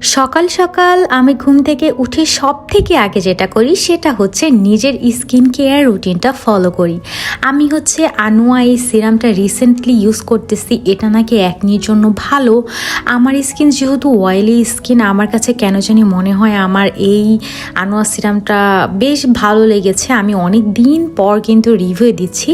সকাল সকাল আমি ঘুম থেকে উঠে সব থেকে আগে যেটা করি সেটা হচ্ছে নিজের স্কিন কেয়ার রুটিনটা ফলো করি। আমি হচ্ছে আনোয়া এই সিরামটা রিসেন্টলি ইউজ করতেছি, এটা নাকি একনির জন্য ভালো। আমার স্কিন যেহেতু অয়েলি স্কিন, আমার কাছে কেন জানি মনে হয় আমার এই আনোয়া সিরামটা বেশ ভালো লেগেছে। আমি অনেক দিন পর কিন্তু রিভিউ দিচ্ছি।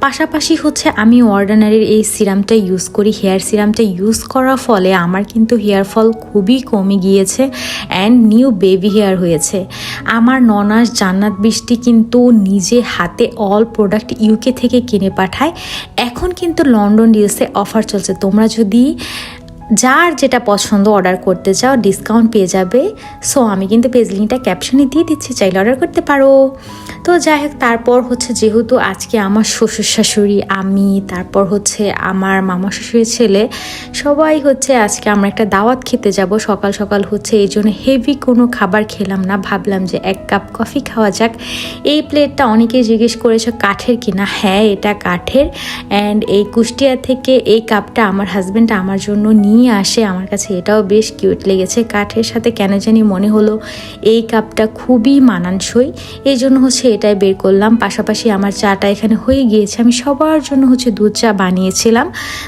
পাশাপাশি হচ্ছে আমি অর্ডিনারির এই সিরামটা ইউজ করি হেয়ার সিরামটা ইউজ করার ফলে আমার কিন্তু হেয়ার ফল খুবই কমে গিয়েছে অ্যান্ড নিউ বেবি হেয়ার হয়েছে। আমার ননাস জান্নাত বৃষ্টি কিন্তু নিজে হাতে অল প্রোডাক্ট ইউকে থেকে কিনে পাঠায়। এখন কিন্তু লন্ডন ডিলসে অফার চলছে। তোমরা যদি যার যেটা পছন্দ অর্ডার করতে চাও ডিসকাউন্ট পেয়ে যাবে। সো আমি কিন্তু পেজ লিঙ্কটা ক্যাপশনে দিয়ে দিচ্ছি, চাইলে অর্ডার করতে পারো। তো যাই হোক, তারপর হচ্ছে যেহেতু আজকে আমার শ্বশুর শাশুড়ি আমি, তারপর হচ্ছে আমার মামা শ্বশুরের ছেলে, সবাই হচ্ছে আজকে আমরা একটা দাওয়াত খেতে যাব। সকাল সকাল হচ্ছে এই জন্য হেভি কোনো খাবার খেলাম না। ভাবলাম যে এক কাপ কফি খাওয়া যাক। এই প্লেটটা অনেকেই জিজ্ঞেস করেছে, কাঠের কিনা হ্যাঁ এটা কাঠের। অ্যান্ড এই কুষ্টিয়া থেকে এই কাপটা আমার হাজব্যান্ড আমার জন্য নিয়ে আসে, আমার কাছে এটাও বেশ কিউট লেগেছে। কাঠের সাথে কেন জানি মনে হলো এই কাপটা খুবই মানানসই। এই জন্য হচ্ছে এটাই বের করলাম। পাশাপাশি আমার চাটা এখানে হয়ে গিয়েছে। আমি সবার জন্য হচ্ছে দুধ চা বানিয়েছিলাম।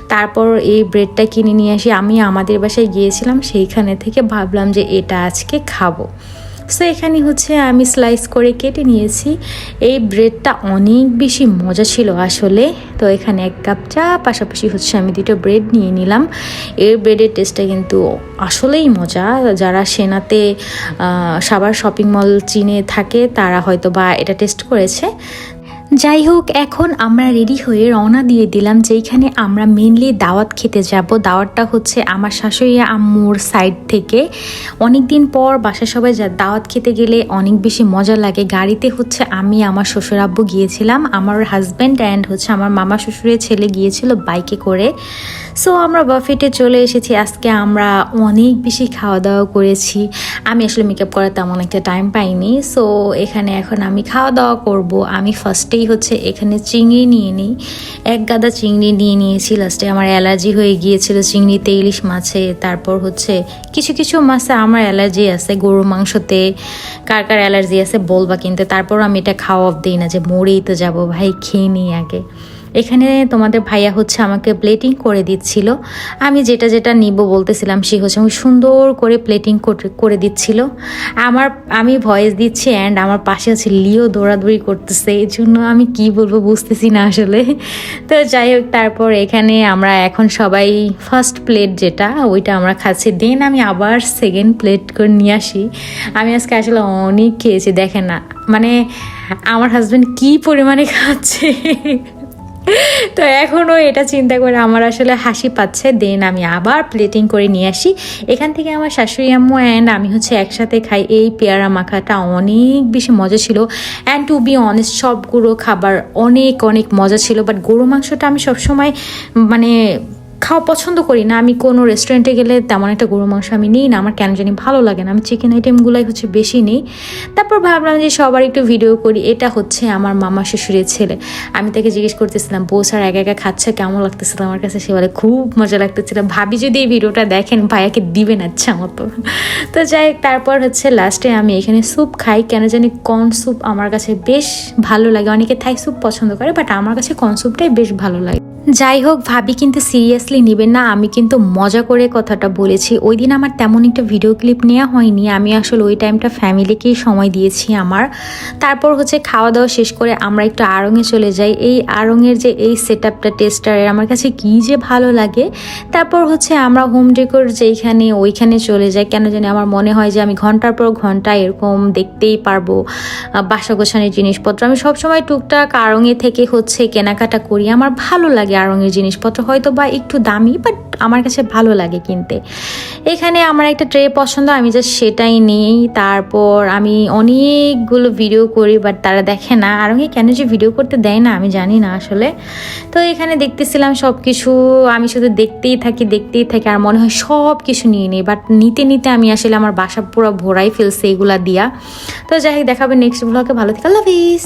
তারপর এই ব্রেডটা কিনে নিয়ে আসি। আমি আমাদের বাসায় গিয়েছিলাম, সেইখানে থেকে ভাবলাম যে এটা আজকে খাব। সো এখানে হচ্ছে আমি স্লাইস করে কেটে নিয়েছি। এই ব্রেডটা অনেক বেশি মজা ছিল আসলে। তো এখানে এক কাপ চা, পাশাপাশি হচ্ছে আমি দুটো ব্রেড নিয়ে নিলাম। এই ব্রেডের টেস্টটা কিন্তু আসলেই মজা। যারা সেনাতে সাবার শপিং মল চিনে থাকে, তারা হয়তো বা এটা টেস্ট করেছে। যাই হোক এখন আমরা রেডি হয়ে রওনা দিয়ে দিলাম যেইখানে আমরা মেনলি দাওয়াত খেতে যাব। দাওয়াতটা হচ্ছে আমার শাশুড়ি আম্মুর সাইড থেকে। অনেক দিন পর বাসা সবাই যা দাওয়াত খেতে গেলে অনেক বেশি মজা লাগে। গাড়িতে হচ্ছে আমি, আমার শ্বশুর আব্বু গিয়েছিলাম। আমার হাজব্যান্ড অ্যান্ড হচ্ছে আমার মামা শ্বশুরের ছেলে গিয়েছিল বাইকে করে। সো আমরা বাফেটে চলে এসেছি। আজকে আমরা অনেক বেশি খাওয়া দাওয়া করেছি। আমি আসলে মেকআপ করার তেমন একটা টাইম পাইনি। সো এখানে এখন আমি খাওয়া দাওয়া করব। আমি ফার্স্টেই হচ্ছে এখানে চিংড়ি নিয়ে নিই। এক গাদা চিংড়ি নিয়ে নিয়েছি। লাস্টে আমার অ্যালার্জি হয়ে গিয়েছিল চিংড়িতে ইলিশ মাছে। তারপর হচ্ছে কিছু কিছু মাছে আমার অ্যালার্জি আছে। গরু মাংসতে কার কার অ্যালার্জি আছে বলবা কিন্তু তারপর আমি এটা খাওয়া অফ দিই না যে মরেই তো যাব। ভাই, খেয়ে নিই আগে। এখানে তোমাদের ভাইয়া হচ্ছে আমাকে প্লেটিং করে দিচ্ছিল। আমি যেটা যেটা নিব বলতেছিলাম, সে হচ্ছে আমি সুন্দর করে প্লেটিং করে দিচ্ছিল। আমার, আমি ভয়েস দিচ্ছি অ্যান্ড আমার পাশে হচ্ছে লিও দৌড়াদৌড়ি করতেছে। এই জন্য আমি কি বলব বুঝতেছি না আসলে। তো যাই হোক, তারপর এখানে আমরা এখন সবাই ফার্স্ট প্লেট যেটা, ওইটা আমরা খাচ্ছি। দেন আমি আবার সেকেন্ড প্লেট করে নিয়ে আসি। আমি আজকে আসলে অনেক খেয়েছি, দেখেন না। মানে আমার হাজব্যান্ড কি পরিমাণে খাচ্ছে? তো এখনও এটা চিন্তা করে আমার আসলে হাসি পাচ্ছে। দেন আমি আবার প্লেটিং করে নিয়ে আসি। এখান থেকে আমার শাশুড়ি আম্মু অ্যান্ড আমি হচ্ছে একসাথে খাই। এই পেয়ারা মাখাটা অনেক বেশি মজা ছিল। অ্যান্ড টু বি অনেস্ট সবগুলো খাবার অনেক অনেক মজা ছিল। বাট গরু মাংসটা আমি সবসময় মানে খাওয়া পছন্দ করি না। আমি কোনো রেস্টুরেন্টে গেলে তেমন একটা গরু মাংস আমি নিই না। আমার কেন জানি ভালো লাগে না। আমি চিকেন আইটেমগুলাই হচ্ছে বেশি নিই। তারপর ভাবলাম যে সবার একটু ভিডিও করি। এটা হচ্ছে আমার মামা শ্বশুরের ছেলে। আমি তাকে জিজ্ঞেস করতেছিলাম, বউ স্যার একা একা খাচ্ছে? কেমন লাগতেছিল আমার কাছে? সে বলে, খুব মজা লাগতেছিল ভাবি যদি এই ভিডিওটা দেখেন, ভাইয়াকে দিবেন আচ্ছা মতো। তো যাই তারপর হচ্ছে লাস্টে আমি এখানে স্যুপ খাই। কেন জানি কর্ন স্যুপ আমার কাছে বেশ ভালো লাগে। অনেকে থাই স্যুপ পছন্দ করে বাট আমার কাছে কর্ন স্যুপটাই বেশ ভালো লাগে। যাই হোক ভাবি কিন্তু সিরিয়াসলি নেবেন না। আমি কিন্তু মজা করে কথাটা বলেছি। ওই দিন আমার তেমন একটা ভিডিও ক্লিপ নেওয়া হয়নি। আমি আসলে ওই টাইমটা ফ্যামিলিকেই সময় দিয়েছি আমার। তারপর হচ্ছে খাওয়া দাওয়া শেষ করে আমরা একটু আড়ঙে চলে যাই। এই আড়ঙের যে এই সেট আপটা টেস্টারের আমার কাছে কী যে ভালো লাগে। তারপর হচ্ছে আমরা হোম ডেকোর যেইখানে, ওইখানে চলে যাই। কেন জানি আমার মনে হয় যে আমি ঘণ্টার পর ঘণ্টা এরকম দেখতেই পারব বাসা গোছানোর জিনিসপত্র। আমি সবসময় টুকটাক আড়ঙে থেকে হচ্ছে কেনাকাটা করি। আমার ভালো লাগে লাগে আড়ঙের জিনিসপত্র হয়তো বা একটু দামি বাট আমার কাছে ভালো লাগে কিনতে। এখানে আমার একটা ট্রে পছন্দ, আমি জাস্ট সেটাই নিই। তারপর আমি অনেকগুলো ভিডিও করি বাট তারা দেখে না। আরঙে কেন যে ভিডিও করতে দেয় না, আমি জানি না আসলে। তো এখানে দেখতেছিলাম সব কিছু আমি শুধু দেখতেই থাকি দেখতেই থাকি, আর মনে হয় সব কিছু নিয়ে নিই। বাট নিতে নিতে আমি আসলে আমার বাসা পুরো ভরাই ফেলছে এগুলা দিয়া। তো যাই হোক, দেখাবে নেক্সট ব্লগে ভালো থেকে, আল্লাহ হাফিজ।